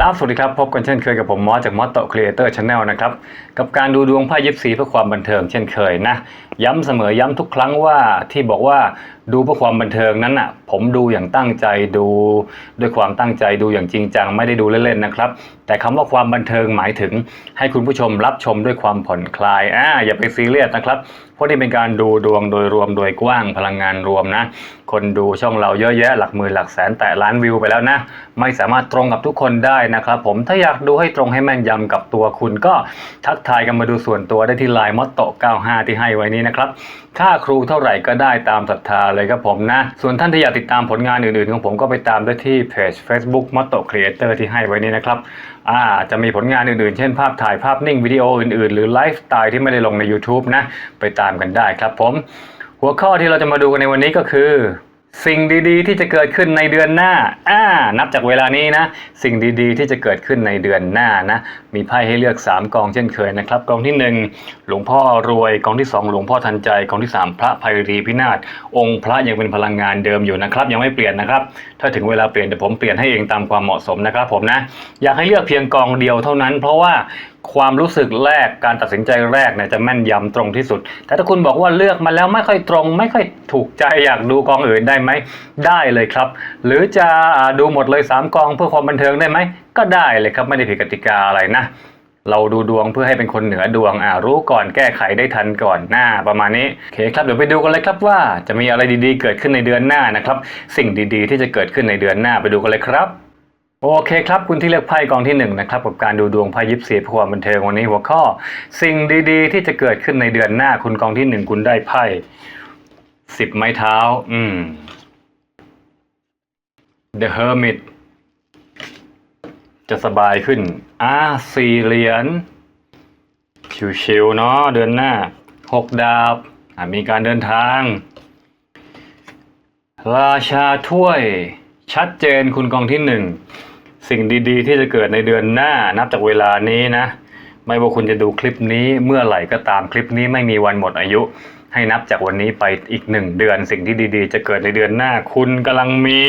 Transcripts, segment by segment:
ครับ สวัสดีครับ พบกันเช่นเคยกับผมมอสจากมอสโตครีเอเตอร์ชาแนลนะครับ กับการดูดวงไพ่ยิปซีเพื่อความบันเทิงเช่นเคยนะ ย้ำเสมอย้ำทุกครั้งว่าที่บอกว่าดูเพื่อความบันเทิงนั้นอะผมดูอย่างตั้งใจดูด้วยความตั้งใจดูอย่างจริงจังไม่ได้ดูเล่นๆนะครับ แต่คำว่าความบันเทิงหมายถึงให้คุณผู้ชมรับชมด้วยความผ่อนคลายอ่าอย่าไปซีเรียสนะครับเพราะนี่เป็นการดูดวงโดยรวมโดยกว้างพลังงานรวมนะ คนดูช่องเราเยอะแยะหลักหมื่นหลักแสนแต่ล้านวิวไปแล้วนะ ไม่สามารถตรงกับทุกคนได้นะครับผมถ้าอยากดูให้ตรงให้แม่นยำกับตัวคุณก็ทักทายกันมาดูส่วนตัวได้ที่ไลน์มอตโต95ที่ให้ไว้นี้นะครับ ค่าครูเท่าไหร่ก็ได้ตามศรัทธาเลยครับผมนะ ส่วนท่านที่อยากติดตามผลงานอื่นๆ ของผมก็ไปตามได้ที่เพจ Facebook m o t t o Creator ที่ให้ไว้นี่นะครับอ่าจะมีผลงานอื่นๆ เช่นภาพถ่ายภาพนิ่งวิดีโออื่นๆ หรือไลฟ์สไตล์ที่ไม่ได้ลงใน YouTube นะ ไปตามกันได้ครับผม หัวข้อที่เราจะมาดูกันในวันนี้ก็คือ สิ่งดีๆ ที่จะเกิดขึ้นในเดือนหน้า อ่า นับจากเวลานี้นะ สิ่งดีๆ ที่จะเกิดขึ้นในเดือนหน้านะ มีไพ่ให้เลือก 3กองเช่นเคยนะครับ กองที่ 1 หลวงพ่อรวย กองที่ 2 หลวงพ่อทันใจ กองที่ 3 พระภัยรีพินาศ องค์พระยังเป็นพลังงานเดิมอยู่นะครับ ยังไม่เปลี่ยนนะครับ ถ้าถึงเวลาเปลี่ยนเดี๋ยวผมเปลี่ยนให้เองตามความเหมาะสมนะครับผมนะ อยากให้เลือกเพียงกองเดียวเท่านั้น เพราะว่าความรู้สึกแรกการตัดสินใจแรกเนี่ยจะแม่นยำตรงที่สุด แต่ถ้าคุณบอกว่าเลือกมาแล้วไม่ค่อยตรง ไม่ค่อย ถูกใจอยากดูกองอื่นได้ไหม ได้เลยครับ หรือจะดูหมดเลย 3 กองเพื่อความบันเทิงได้ไหม ก็ได้เลยครับไม่ได้ผิดกติกาอะไรนะ เราดูดวงเพื่อให้เป็นคนเหนือดวงอ่ารู้ก่อนแก้ไขได้ทันก่อนหน้าประมาณนี้โอเคครับเดี๋ยวไปดูกันเลยครับว่าจะมีอะไรดีๆ เกิดขึ้นในเดือนหน้านะครับ สิ่งดีๆ ที่จะเกิดขึ้นในเดือนหน้าไปดูกันเลยครับโอเคครับ คุณที่เลือกไพ่กองที่หนึ่งนะครับกับการดูดวงไพ่ยิปซีเพื่อความบันเทิงวันนี้หัวข้อ สิ่งดีๆ ที่จะเกิดขึ้นในเดือนหน้าคุณกองที่หนึ่งคุณได้ไพ่ สิบไม้เท้า อืม The Hermit จะสบายขึ้น อ่าสี่เหรียญ ชิวๆเนาะ เดือนหน้า หกดาบ มีการเดินทาง ราชาถ้วย ชัดเจนคุณกองที่หนึ่ง สิ่งดีๆ ที่จะเกิดในเดือนหน้า นับจากเวลานี้นะ ไม่ว่าคุณจะดูคลิปนี้เมื่อไหร่ก็ตามคลิปนี้ไม่มีวันหมดอายุ ให้นับจากวันนี้ไปอีกหนึ่งเดือน สิ่งที่ดีๆ จะเกิดในเดือนหน้า คุณกำลังมี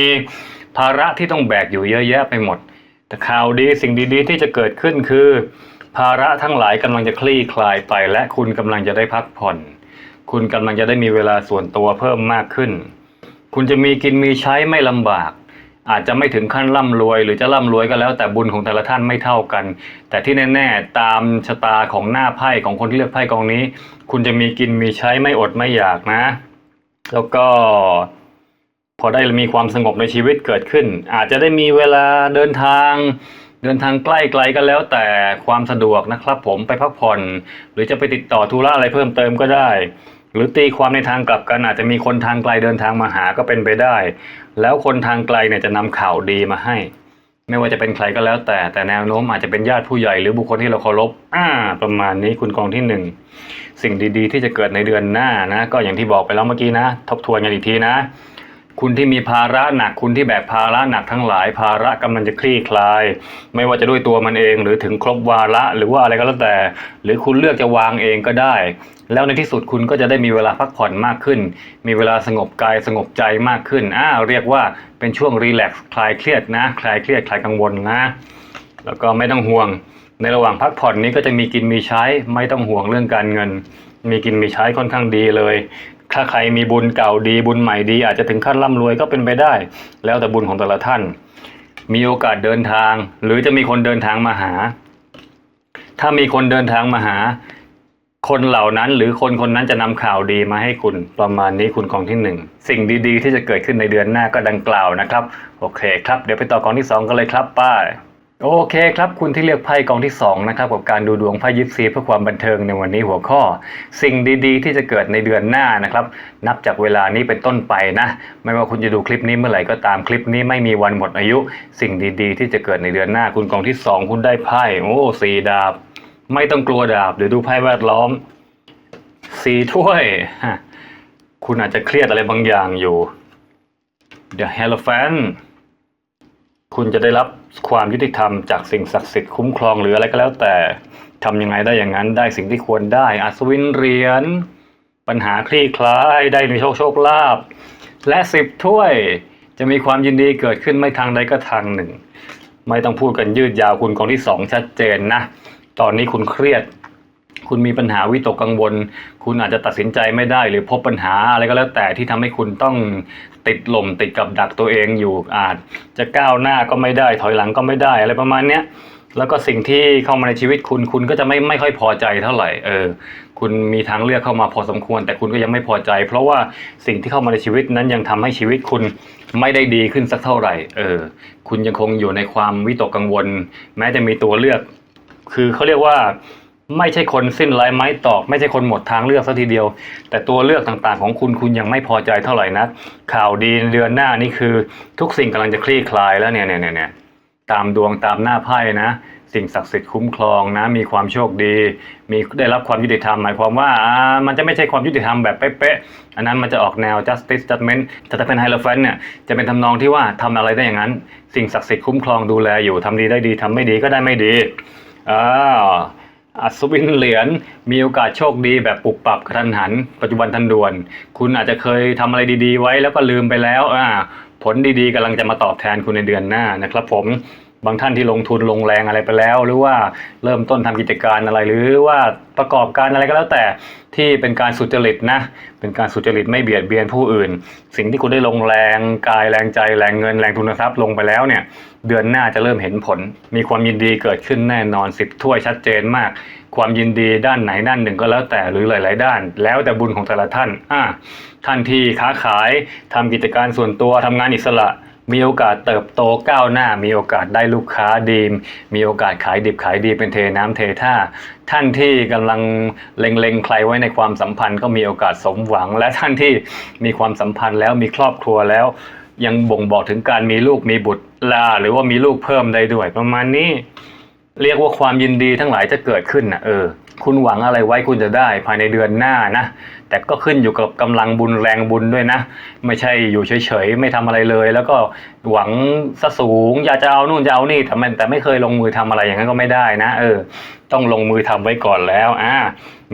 ภาระที่ต้องแบกอยู่เยอะแยะไปหมด แต่ข่าวดีสิ่งดีๆ ที่จะเกิดขึ้นคือ ภาระทั้งหลายกำลังจะคลี่คลายไป และคุณกำลังจะได้พักผ่อน คุณกำลังจะได้มีเวลาส่วนตัวเพิ่มมากขึ้น คุณจะมีกินมีใช้ไม่ลำบาก อาจจะไม่ถึงขั้นร่ำรวย หรือจะร่ำรวยก็แล้วแต่บุญของแต่ละท่านไม่เท่ากัน แต่ที่แน่ๆตามชะตาของหน้าไพ่ของคนที่เลือกไพ่กองนี้ คุณจะมีกินมีใช้ไม่อดไม่อยากนะ แล้วก็พอได้มีความสงบในชีวิตเกิดขึ้น อาจจะได้มีเวลาเดินทางเดินทางใกล้ไกลก็แล้วแต่ความสะดวกนะครับผมไปพักผ่อน หรือจะไปติดต่อธุระอะไรเพิ่มเติมก็ได้ หรือตีความในทางกลับกันอาจจะมีคนทางไกลเดินทางมาหาก็เป็นไปได้ แล้วคนทางไกลเนี่ยจะนำข่าวดีมาให้ ไม่ว่าจะเป็นใครก็แล้วแต่แต่แนวโน้มอาจจะเป็นญาติผู้ใหญ่หรือบุคคลที่เราเคารพอ่าประมาณนี้คุณกองที่หนึ่งสิ่งดีๆ ที่จะเกิดในเดือนหน้านะ ก็อย่างที่บอกไปแล้วเมื่อกี้นะ ทบทวนกันอีกทีนะ คุณที่มีภาระหนักคุณที่แบกภาระหนักทั้งหลาย ภาระกำลังจะคลี่คลาย ไม่ว่าจะด้วยตัวมันเองหรือถึงครบวาระหรือว่าอะไรก็แล้วแต่ หรือคุณเลือกจะวางเองก็ได้ แล้วในที่สุดคุณก็จะได้มีเวลาพักผ่อนมากขึ้น มีเวลาสงบกายสงบใจมากขึ้นอ่าเรียกว่าเป็นช่วงรีแลกซ์คลายเครียดนะ คลายเครียดคลายกังวลนะ แล้วก็ไม่ต้องห่วง ในระหว่างพักผ่อนนี้ก็จะมีกินมีใช้ ไม่ต้องห่วงเรื่องการเงิน มีกินมีใช้ค่อนข้างดีเลย ถ้าใครมีบุญเก่าดีบุญใหม่ดี อาจจะถึงขั้นร่ำรวยก็เป็นไปได้ แล้วแต่บุญของแต่ละท่าน มีโอกาสเดินทาง หรือจะมีคนเดินทางมาหา ถ้ามีคนเดินทางมาหา คนเหล่านั้นหรือคนคนนั้นจะนำข่าวดีมาให้คุณประมาณนี้คุณกองที่หนึ่งสิ่งดีๆ ที่จะเกิดขึ้นในเดือนหน้าก็ดังกล่าวนะครับ โอเคครับ เดี๋ยวไปต่อกองที่สองกันเลยครับป้า โอเคครับคุณที่เลือกไพ่กองที่สองนะครับกับการดูดวงไพ่ยิปซีเพื่อความบันเทิงในวันนี้หัวข้อ สิ่งดีๆ ที่จะเกิดในเดือนหน้านะครับ นับจากเวลานี้เป็นต้นไปนะ ไม่ว่าคุณจะดูคลิปนี้เมื่อไหร่ก็ตามคลิปนี้ไม่มีวันหมดอายุ สิ่งดีๆ ที่จะเกิดในเดือนหน้า คุณกองที่สองคุณได้ไพ่โอ้สีดาบ ไม่ต้องกลัวดาบเดี๋ยวดูไพ่แวดล้อมสีถ้วย คุณอาจจะเครียดอะไรบางอย่างอยู่ The Hierophant คุณจะได้รับความยุติธรรมจากสิ่งศักดิ์สิทธิ์คุ้มครองหรืออะไรก็แล้วแต่ทำยังไงได้อย่างนั้นได้สิ่งที่ควรได้อัศวินเหรียญปัญหาคลี่คลายได้ในโชคโชคลาภและสิบถ้วยจะมีความยินดีเกิดขึ้นไม่ทางใดก็ทางหนึ่ง ไม่ต้องพูดกันยืดยาวคุณกองที่สองชัดเจนนะ ตอนนี้คุณเครียด คุณมีปัญหาวิตกกังวล คุณอาจจะตัดสินใจไม่ได้ หรือพบปัญหาอะไรก็แล้วแต่ที่ทำให้คุณต้องติดหล่มติดกับดักตัวเองอยู่อาจจะก้าวหน้าก็ไม่ได้ถอยหลังก็ไม่ได้อะไรประมาณเนี้ยแล้วก็สิ่งที่เข้ามาในชีวิตคุณคุณก็จะไม่ไม่ค่อยพอใจเท่าไหร่เออคุณมีทางเลือกเข้ามาพอสมควร แต่คุณก็ยังไม่พอใจ เพราะว่าสิ่งที่เข้ามาในชีวิตนั้นยังทำให้ชีวิตคุณไม่ได้ดีขึ้นสักเท่าไหร่เออคุณยังคงอยู่ในความวิตกกังวล แม้จะมีตัวเลือก คือเขาเรียกว่า ไม่ใช่คนสิ้นไร้ไม้ตอก ไม่ใช่คนหมดทางเลือกซะทีเดียว แต่ตัวเลือกต่างๆของคุณคุณยังไม่พอใจเท่าไหร่นะข่าวดีเดือนหน้านี่คือทุกสิ่งกำลังจะคลี่คลายแล้วเนี่ยเนี่ยเนี่ยตามดวงตามหน้าไพ่นะ สิ่งศักดิ์สิทธิ์คุ้มครองนะ มีความโชคดี มีได้รับความยุติธรรม หมายความว่ามันจะไม่ใช่ความยุติธรรมแบบเป๊ะๆอันนั้นมันจะออกแนว justice judgment แต่ถ้าเป็นไฮโลแฟนเนี่ยจะเป็นทำนองที่ว่าทำอะไรได้อย่างนั้น สิ่งศักดิ์สิทธิ์คุ้มครองดูแลอยู่ทำดีได้ดีทำไม่ดีก็ได้ไม่ดีอ่า อัศวินเหรียญมีโอกาสโชคดีแบบปุบปับกระทันหัน ปัจจุบันทันด่วน คุณอาจจะเคยทำอะไรดีๆไว้แล้วก็ลืมไปแล้วอ่าผลดีๆกำลังจะมาตอบแทนคุณในเดือนหน้านะครับผม บางท่านที่ลงทุนลงแรงอะไรไปแล้ว หรือว่าเริ่มต้นทำกิจการอะไร หรือว่าประกอบการอะไรก็แล้วแต่ที่เป็นการสุจริตนะ เป็นการสุจริตไม่เบียดเบียนผู้อื่น สิ่งที่คุณได้ลงแรงกายแรงใจแรงเงินแรงทุนทรัพย์ลงไปแล้วเนี่ย เดือนหน้าจะเริ่มเห็นผล มีความยินดีเกิดขึ้นแน่นอนสิบถ้วยชัดเจนมาก ความยินดีด้านไหนด้านหนึ่งก็แล้วแต่หรือหลาย ๆ ด้าน แล้วแต่บุญของแต่ละท่านอ่าท่านที่ค้าขายทำกิจการส่วนตัวทำงานอิสระ มีโอกาสเติบโตก้าวหน้า มีโอกาสได้ลูกค้าดี มีโอกาสขายดิบขายดีเป็นเทน้ำเทท่า ท่านที่กำลังเล็งๆใครไว้ในความสัมพันธ์ก็มีโอกาสสมหวัง และท่านที่มีความสัมพันธ์แล้วมีครอบครัวแล้ว ยังบ่งบอกถึงการมีลูกมีบุตรลาหรือว่ามีลูกเพิ่มได้ด้วยประมาณนี้ เรียกว่าความยินดีทั้งหลายจะเกิดขึ้นนะเออ คุณหวังอะไรไว้คุณจะได้ภายในเดือนหน้านะ แต่ก็ขึ้นอยู่กับกำลังบุญแรงบุญด้วยนะ ไม่ใช่อยู่เฉยๆ ไม่ทำอะไรเลย แล้วก็หวังซะสูงอยากจะเอานู่นจะเอานี่แต่มันแต่ไม่เคยลงมือทำอะไรอย่างนั้นก็ไม่ได้นะเออ ต้องลงมือทำไว้ก่อนแล้วอ่า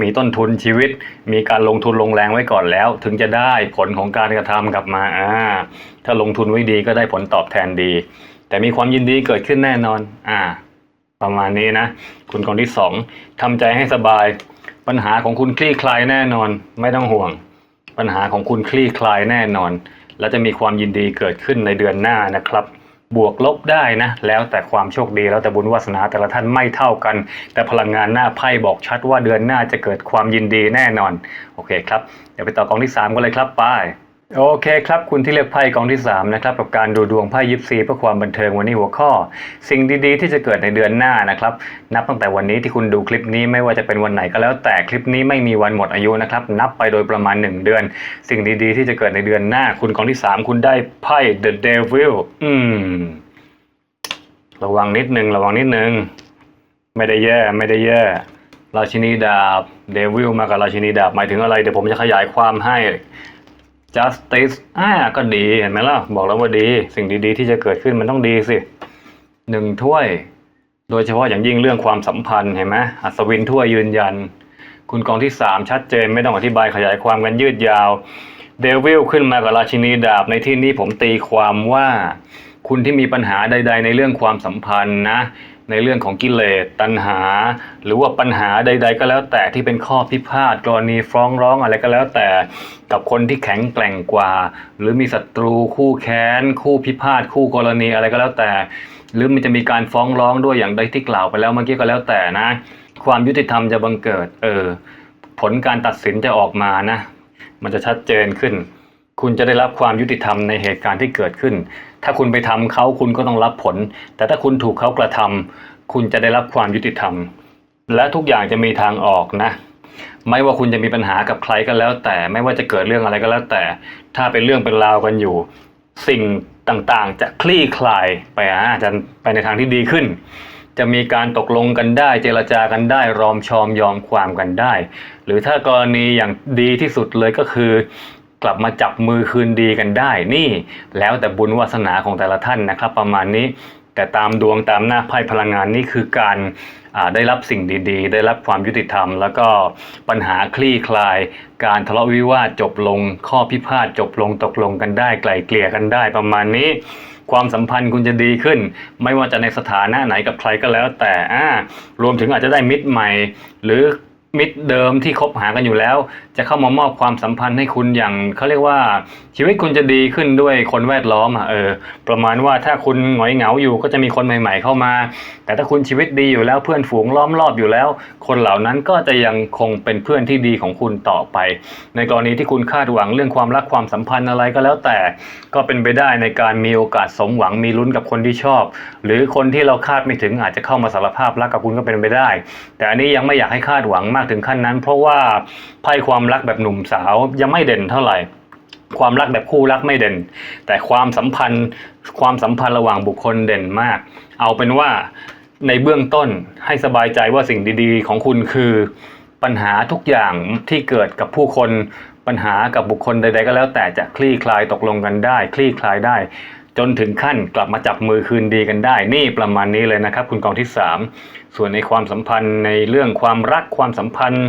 มีต้นทุนชีวิต มีการลงทุนลงแรงไว้ก่อนแล้ว ถึงจะได้ผลของการกระทำกลับมาอ่าถ้าลงทุนไว้ดีก็ได้ผลตอบแทนดี แต่มีความยินดีเกิดขึ้นแน่นอนอ่า ประมาณนี้นะ คุณกองที่สองทำใจให้สบาย ปัญหาของคุณคลี่คลายแน่นอน ไม่ต้องห่วง ปัญหาของคุณคลี่คลายแน่นอน และจะมีความยินดีเกิดขึ้นในเดือนหน้านะครับบวกลบได้นะ แล้วแต่ความโชคดีแล้วแต่บุญวาสนาแต่ละท่านไม่เท่ากัน แต่พลังงานหน้าไพ่บอกชัดว่าเดือนหน้าจะเกิดความยินดีแน่นอน โอเคครับ เดี๋ยวไปต่อกองที่ 3 กันเลยครับไป โอเคครับ คุณที่เลือกไพ่กองที่ 3 นะครับกับการดูดวงไพ่ยิปซีเพื่อความบันเทิงวันนี้หัวข้อ สิ่งดีๆ ที่จะเกิดในเดือนหน้านะครับ นับตั้งแต่วันนี้ที่คุณดูคลิปนี้ไม่ว่าจะเป็นวันไหนก็แล้วแต่คลิปนี้ไม่มีวันหมดอายุนะครับนับไปโดยประมาณ 1 เดือน สิ่งดีๆ ที่จะเกิดในเดือนหน้า คุณกองที่ 3 คุณได้ไพ่ The Devil อืม ระวังนิดนึงระวังนิดนึงไม่ได้แย่ไม่ได้แย่ราชินีดาบเดวิลมากับราชินีดาบหมายถึงอะไรเดี๋ยวผมจะขยายความให้ justice อ่าก็ดีเห็นไหมล่ะ บอกแล้วว่าดี สิ่งดีๆ ที่จะเกิดขึ้นมันต้องดีสิหนึ่งถ้วย โดยเฉพาะอย่างยิ่งเรื่องความสัมพันธ์เห็นไหมอัศวินถ้วยยืนยัน คุณกองที่สามชัดเจนไม่ต้องอธิบายขยายความกันยืดยาวเดวิลขึ้นมากับราชินีดาบในที่นี้ผมตีความว่า คุณที่มีปัญหาใด ๆ ในเรื่องความสัมพันธ์นะ ในเรื่องของกิเลสตัณหา หรือว่าปัญหาใด ๆ ก็แล้วแต่ที่เป็นข้อพิพาทกรณีฟ้องร้องอะไรก็แล้วแต่ กับคนที่แข็งแกร่งกว่า หรือมีศัตรูคู่แค้น คู่พิพาทคู่กรณีอะไรก็แล้วแต่ หรือมันจะมีการฟ้องร้องด้วยอย่างใดที่กล่าวไปแล้วเมื่อกี้ก็แล้วแต่นะ ความยุติธรรมจะบังเกิด เออ ผลการตัดสินจะออกมานะ มันจะชัดเจนขึ้น คุณจะได้รับความยุติธรรมในเหตุการณ์ที่เกิดขึ้น ถ้าคุณไปทำเขาคุณก็ต้องรับผล แต่ถ้าคุณถูกเขากระทำคุณจะได้รับความยุติธรรม และทุกอย่างจะมีทางออกนะ ไม่ว่าคุณจะมีปัญหากับใครก็แล้ว แต่ไม่ว่าจะเกิดเรื่องอะไรก็แล้วแต่ ถ้าเป็นเรื่องเป็นราวกันอยู่ สิ่งต่างๆ จะคลี่คลายไปอะจะไปในทางที่ดีขึ้น จะมีการตกลงกันได้ เจรจากันได้ รอมชอมยอมความกันได้ หรือถ้ากรณีอย่างดีที่สุดเลยก็คือ กลับมาจับมือคืนดีกันได้ นี่ แล้วแต่บุญวาสนาของแต่ละท่านนะครับ ประมาณนี้แต่ตามดวงตามหน้าไพ่พลังงานนี่คือการได้รับสิ่งดีๆ ได้รับความยุติธรรม แล้วก็ปัญหาคลี่คลาย การทะเลาะวิวาทจบลง ข้อพิพาทจบลงตกลงกันได้ ไกล่เกลี่ยกันได้ประมาณนี้ ความสัมพันธ์คุณจะดีขึ้น ไม่ว่าจะในสถานะไหนกับใครก็แล้วแต่อ่ารวมถึงอาจจะได้มิตรใหม่ หรือ มิตรเดิมที่คบหากันอยู่แล้ว จะเข้ามามอบความสัมพันธ์ให้คุณอย่างเขาเรียกว่าชีวิตคุณจะดีขึ้นด้วยคนแวดล้อมอะเออประมาณว่าถ้าคุณหงอยเหงาอยู่ก็จะมีคนใหม่ ๆ เข้ามา แต่ถ้าคุณชีวิตดีอยู่แล้วเพื่อนฝูงล้อมรอบอยู่แล้ว คนเหล่านั้นก็จะยังคงเป็นเพื่อนที่ดีของคุณต่อไป ในกรณีที่คุณคาดหวังเรื่องความรักความสัมพันธ์อะไรก็แล้วแต่ก็เป็นไปได้ในการมีโอกาสสมหวังมีลุ้นกับคนที่ชอบ หรือคนที่เราคาดไม่ถึงอาจจะเข้ามาสารภาพรักกับคุณก็เป็นไปได้ แต่อันนี้ยังไม่อยากให้คาดหวังมากถึงขั้นนั้น เพราะว่าไพ่ความรักแบบหนุ่มสาวยังไม่เด่นเท่าไหร่ความรักแบบคู่รักไม่เด่น แต่ความสัมพันธ์ความสัมพันธ์ระหว่างบุคคลเด่นมาก เอาเป็นว่าในเบื้องต้นให้สบายใจว่าสิ่งดีๆ ของคุณคือปัญหาทุกอย่างที่เกิดกับผู้คนปัญหากับบุคคลใด ๆ ก็แล้วแต่จะคลี่คลายตกลงกันได้ คลี่คลายได้ จนถึงขั้นกลับมาจับมือคืนดีกันได้ นี่ประมาณนี้เลยนะครับ คุณกองที่ 3 ส่วนในความสัมพันธ์ในเรื่องความรักความสัมพันธ์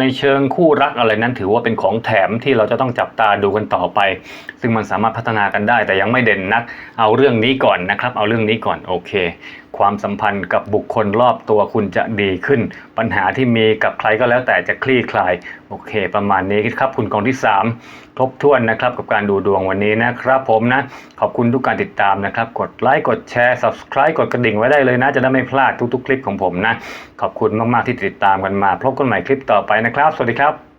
ในเชิงคู่รักอะไรนั้นถือว่าเป็นของแถมที่เราจะต้องจับตาดูกันต่อไป ซึ่งมันสามารถพัฒนากันได้ แต่ยังไม่เด่นนัก เอาเรื่องนี้ก่อนนะครับ เอาเรื่องนี้ก่อนโอเค ความสัมพันธ์กับบุคคลรอบตัวคุณจะดีขึ้น ปัญหาที่มีกับใครก็แล้วแต่จะคลี่คลายโอเค ประมาณนี้ครับคุณกองที่ 3 ครบถ้วนนะครับกับการดูดวงวันนี้นะครับผมนะ ขอบคุณทุกการติดตามนะครับ กดไลค์กดแชร์ subscribe กดกระดิ่งไว้ได้เลยนะ จะได้ไม่พลาดทุกๆ คลิปของผมนะ ขอบคุณมากๆที่ติดตามกันมาพบกันใหม่ลิปต่อไปนะครับ สวัสดีครับ